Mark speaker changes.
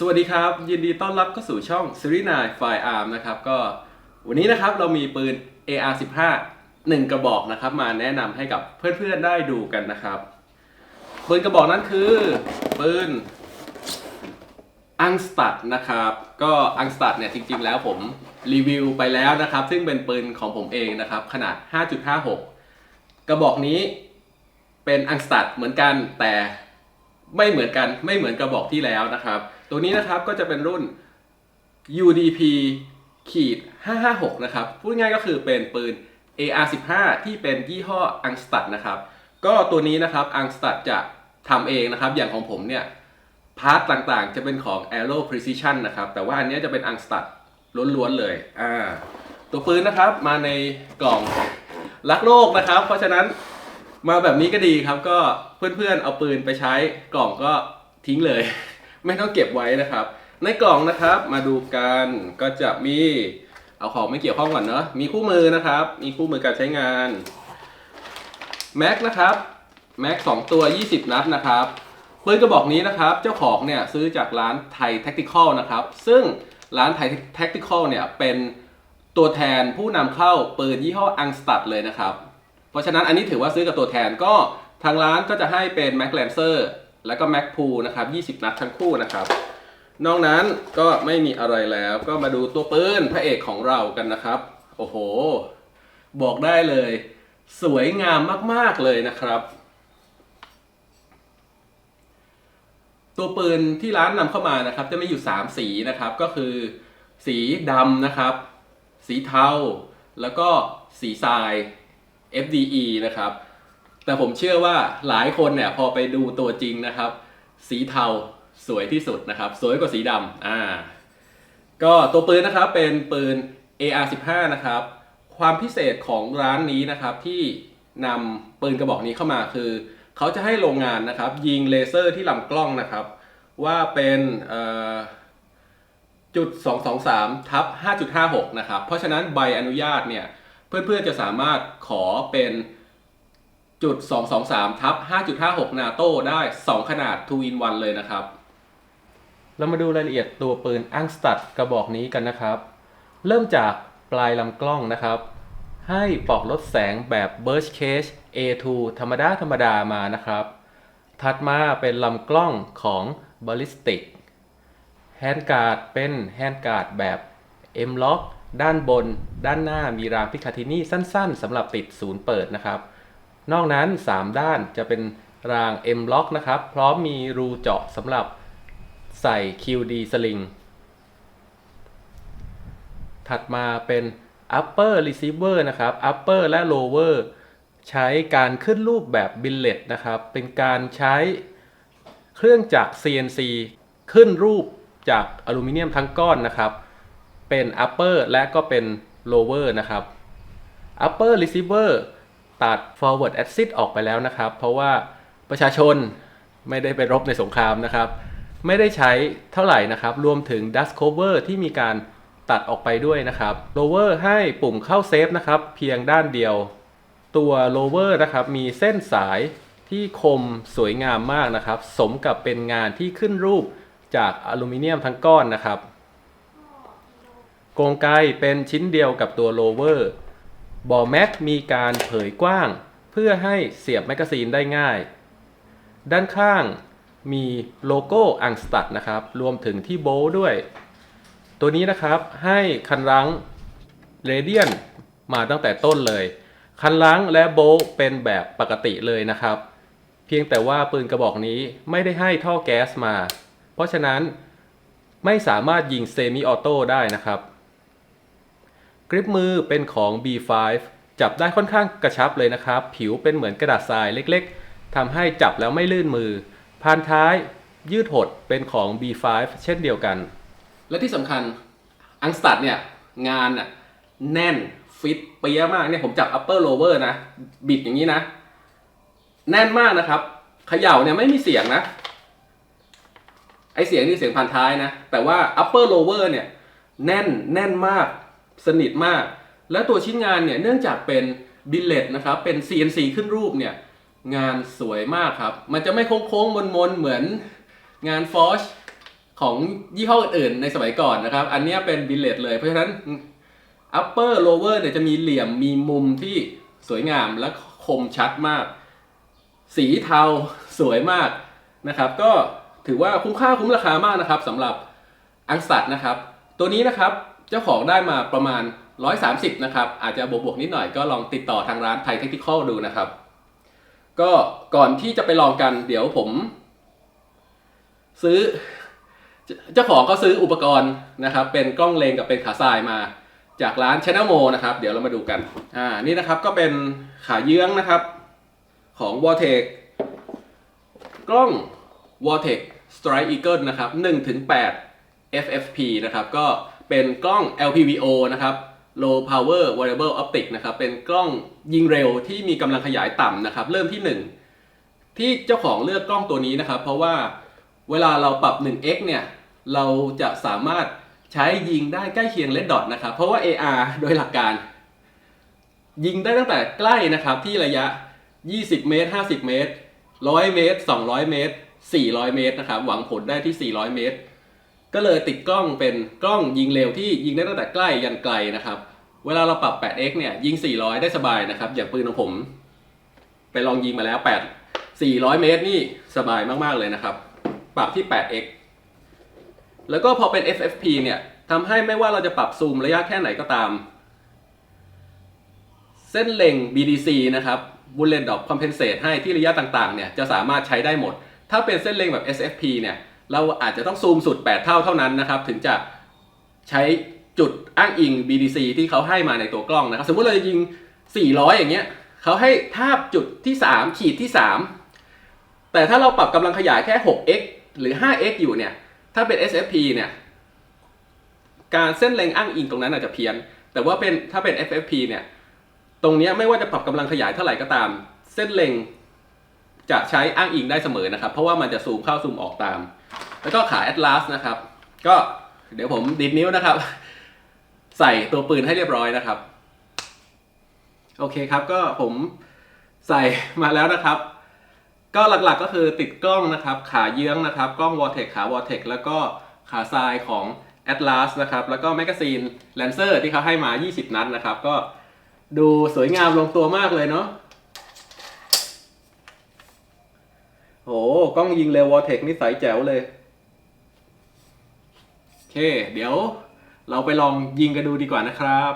Speaker 1: สวัสดีครับ ยินดีต้อนรับเข้าสู่ช่อง s e r i n a Firearm นะครับก็วันนี้นะครับเรามีปืน AR15 1 กระบอกนะครับ มาแนะนำให้กับเพื่อนๆได้ดูกันนะครับ ปืนกระบอกนั้นคือ ปืนอังสตัดนะครับ ก็อังสตัดเนี่ยจริงๆแล้วผมรีวิวไปแล้วนะครับ ซึ่งเป็นปืนของผมเองนะครับ ขนาด 5.56 กระบอกนี้เป็นอังสตัดเหมือนกันแต่ไม่เหมือนกันไม่เหมือนกระบอกที่แล้วนะครับ ตัวนี้นะครับก็จะเป็นรุ่น UDP ขีด556 นะครับ พูดง่ายก็คือเป็นปืน AR15 ที่เป็นยี่ห้ออังสตัดนะครับ ก็ตัวนี้นะครับอังสตัดจะทำเองนะครับ อย่างของผมเนี่ยพาร์ทต่างๆ จะเป็นของ Aero Precision นะครับ แต่ว่าอันนี้จะเป็นอังสตัดล้วนๆเลยอ่าตัวปืนนะครับมาในกล่องรักโลกนะครับ เพราะฉะนั้นมาแบบนี้ก็ดีครับ ก็เพื่อนๆเอาปืนไปใช้กล่องก็ทิ้งเลย ไม่ต้องเก็บไว้นะครับ ในกล่องนะครับมาดูกันก็จะมีเอาของไม่เกี่ยวข้องก่อนเนาะมีคู่มือนะครับ มีคู่มือการใช้งานแม็กนะครับแม็กสองตัว 20 นัดนะครับปืนกระบอกนี้นะครับ เจ้าของเนี่ยซื้อจากร้านไทยแท็กติคอลนะครับ ซึ่งร้านไทยแท็กติคอลเนี่ยเป็นตัวแทนผู้นำเข้าปืนยี่ห้ออังสตัดเลยนะครับ เพราะฉะนั้นอันนี้ถือว่าซื้อกับตัวแทนก็ทางร้านก็จะให้เป็น Mac Lancer แล้ แล้วก็ Mac p o o นะครับ 20 นัดทั้งคู่นะครับ นอกนั้นก็ไม่มีอะไรแล้ว ก็มาดูตัวปืนพระเอกของเรากันนะครับ โอ้โห บอกได้เลย สวยงามมาก ๆ เลยนะครับ ตัวปืนที่ร้านนำเข้ามานะครับ จะมีอยู่ 3 สีนะครับ ก็คือ สีดำนะครับ สีเทา แล้วก็สีทราย FDE นะครับ แต่ผมเชื่อว่าหลายคนเนี่ยพอไปดูตัวจริงนะครับ สีเทาสวยที่สุดนะครับ สวยกว่าสีดำอ่า ก็ตัวปืนนะครับเป็นปืน AR15 นะครับ ความพิเศษของร้านนี้นะครับที่นำปืนกระบอกนี้เข้ามาคือ เขาจะให้โรงงานนะครับ ยิงเลเซอร์ที่ลำกล้องนะครับ ว่าเป็นจุด223ทับ5.56 นะครับ เพราะฉะนั้นใบอนุญาตเนี่ย เพื่อนๆจะสามารถขอเป็น จุด223ทับ5.56 นาโต้ได้ 2 ขนาด2 in 1เลยนะครับ เรามาดูรายละเอียดตัวปืนอังสตัดกระบอกนี้กันนะครับ เริ่มจากปลายลำกล้องนะครับ ให้ปลอกลดแสงแบบ Burst Case A2 ธรรมดาธรรมดามานะครับ ถัดมาเป็นลำกล้องของ Ballistic แฮนด์การ์ดเป็นแฮนด์การ์ดแบบ M lock ด้านบน ด้านหน้ามีรางพิคาทินี่สั้น ๆสำหรับติดศูนย์เปิดนะครับ นอกนั้น 3 ด้านจะเป็นราง M lock นะครับ พร้อมมีรูเจาะสำหรับใส่ QD sling ถัดมาเป็น upper receiver นะครับ upper และ lower ใช้การขึ้นรูปแบบ billet นะครับ เป็นการใช้เครื่องจักร CNC ขึ้นรูปจากอลูมิเนียมทั้งก้อนนะครับ เป็น upper และก็เป็น lower นะครับ upper receiver ตัด forward assist ออกไปแล้วนะครับ เพราะว่าประชาชนไม่ได้ไปรบในสงครามนะครับ ไม่ได้ใช้เท่าไหร่นะครับ รวมถึง dust cover ที่มีการตัดออกไปด้วยนะครับ lower ให้ปุ่มเข้าเซฟนะครับ เพียงด้านเดียว ตัว lower นะครับ มีเส้นสายที่คมสวยงามมากนะครับ สมกับเป็นงานที่ขึ้นรูปจากอลูมิเนียมทั้งก้อนนะครับ กรงไกเป็นชิ้นเดียวกับตัว lower บ่อแม็กมีการเผยกว้าง เพื่อให้เสียบแมกกาซีนได้ง่าย ด้านข้างมีโลโก้อังสตัดนะครับ รวมถึงที่โบว์ด้วย ตัวนี้นะครับให้คันรั้งเรเดียนมาตั้งแต่ต้นเลย คันรั้งและโบว์เป็นแบบปกติเลยนะครับ เพียงแต่ว่าปืนกระบอกนี้ไม่ได้ให้ท่อแก๊สมา เพราะฉะนั้นไม่สามารถยิงเซมิออโต้ได้นะครับ กริปมือเป็นของ B5 จับได้ค่อนข้างกระชับเลยนะครับ ผิวเป็นเหมือนกระดาษทรายเล็กๆทำให้จับแล้วไม่ลื่นมือ พานท้ายยืดหดเป็นของ B5 เช่นเดียวกัน และที่สำคัญอังสตัดเนี่ยงานอะแน่นฟิตเปียมากเนี่ยผมจับ upper lower นะ บิดอย่างนี้นะ แน่นมากนะครับเขย่าเนี่ยไม่มีเสียงนะ ไอเสียงนี่เสียงพันท้ายนะ แต่ว่า upper lower เนี่ย แน่นแน่นมาก สนิทมาก แล้วตัวชิ้นงานเนี่ยเนื่องจากเป็นบิลเลตนะครับเป็น CNC ขึ้นรูปเนี่ยงานสวยมากครับ มันจะไม่โค้งๆมนๆเหมือนงานฟอชของยี่ห้ออื่นๆในสมัยก่อนนะครับ อันนี้เป็นบิลเลตเลย เพราะฉะนั้น upper lower เนี่ยจะมีเหลี่ยมมีมุมที่สวยงามและคมชัดมาก สีเทาสวยมากนะครับ ก็ถือว่าคุ้มค่าคุ้มราคามากนะครับสำหรับอังสัตนะครับ ตัวนี้นะครับ เจ้าของได้มาประมาณ 130 นะครับ อาจจะบวกๆนิดหน่อยก็ลองติดต่อทางร้านไทยเทคนิคอลดูนะครับ ก็ก่อนที่จะไปลองกันเดี๋ยวผม ซื้อ เจ้าของก็ซื้ออุปกรณ์นะครับ เป็นกล้องเลนกับเป็นขาทรายมา จากร้าน Channel Mo นะครับ เดี๋ยวเรามาดูกันอ่านี่นะครับก็เป็นขาเยื้องนะครับ ของ Vortex กล้อง Vortex Strike Eagle นะครับ1ถึง8 FFP นะครับก็ เป็นกล้อง LPVO นะครับ Low Power Variable Optic นะครับ เป็นกล้องยิงเร็วที่มีกำลังขยายต่ำนะครับ เริ่มที่ 1 ที่เจ้าของเลือกกล้องตัวนี้นะครับ เพราะว่าเวลาเราปรับ 1x เนี่ย เราจะสามารถใช้ยิงได้ใกล้เคียงเลดดอทนะครับ เพราะว่า AR โดยหลักการ ยิงได้ตั้งแต่ใกล้นะครับที่ระยะ 20 เมตร 50 เมตร 100 เมตร 200 เมตร 400 เมตรนะครับ หวังผลได้ที่ 400 เมตร ก็เลยติดกล้องเป็นกล้องยิงเร็วที่ยิงได้ตั้งแต่ใกล้ยันไกลนะครับ เวลาเราปรับ 8x เนี่ยยิง 400 ได้สบายนะครับ อย่างปืนของผม ไปลองยิงมาแล้ว 8 400 เมตรนี่สบายมากๆเลยนะครับ ปรับที่ 8x แล้วก็พอเป็น FFP เนี่ยทำให้ไม่ว่าเราจะปรับซูมระยะแค่ไหนก็ตาม เส้นเล็ง BDC นะครับ Bullet Drop Compensate ให้ที่ระยะต่างๆ เนี่ยจะสามารถใช้ได้หมด ถ้าเป็นเส้นเล็งแบบ SFP เนี่ย เราอาจจะต้องซูมสุด 8 เท่าเท่านั้นนะครับ ถึงจะใช้จุดอ้างอิง BDC ที่เขาให้มาในตัวกล้องนะครับ สมมุติเราจะยิง 400 อย่างเงี้ยเขาให้ทาบจุดที่ 3 ขีดที่ 3 แต่ถ้าเราปรับกำลังขยายแค่ 6x หรือ 5x อยู่เนี่ย ถ้าเป็น SFP เนี่ย การเส้นเล็งอ้างอิงตรงนั้นอาจจะเพี้ยน แต่ว่าเป็นถ้าเป็น FFP เนี่ย ตรงเนี้ยไม่ว่าจะปรับกำลังขยายเท่าไหร่ก็ตาม เส้นเล็ง จะใช้อ้างอิงได้เสมอนะครับ เพราะว่ามันจะซูมเข้าซูมออกตาม แล้วก็ขา Atlas นะครับ ก็เดี๋ยวผมดิดนิ้วนะครับ ใส่ตัวปืนให้เรียบร้อยนะครับ โอเคครับก็ผมใส่มาแล้วนะครับ ก็หลักๆก็คือติดกล้องนะครับ ขาเยื้องนะครับ กล้อง Vortex ขา Vortex แล้วก็ขาทรายของ Atlas นะครับ แล้วก็แมกกาซีน Lancer ที่เขาให้มา 20 นัดนะครับ ก็ดูสวยงามลงตัวมากเลยเนาะ โหกล้องยิงเร็ววอเทคนี่ใยแจ๋วเลย โอเค เดี๋ยวเราไปลองยิงกันดูดีกว่านะครับ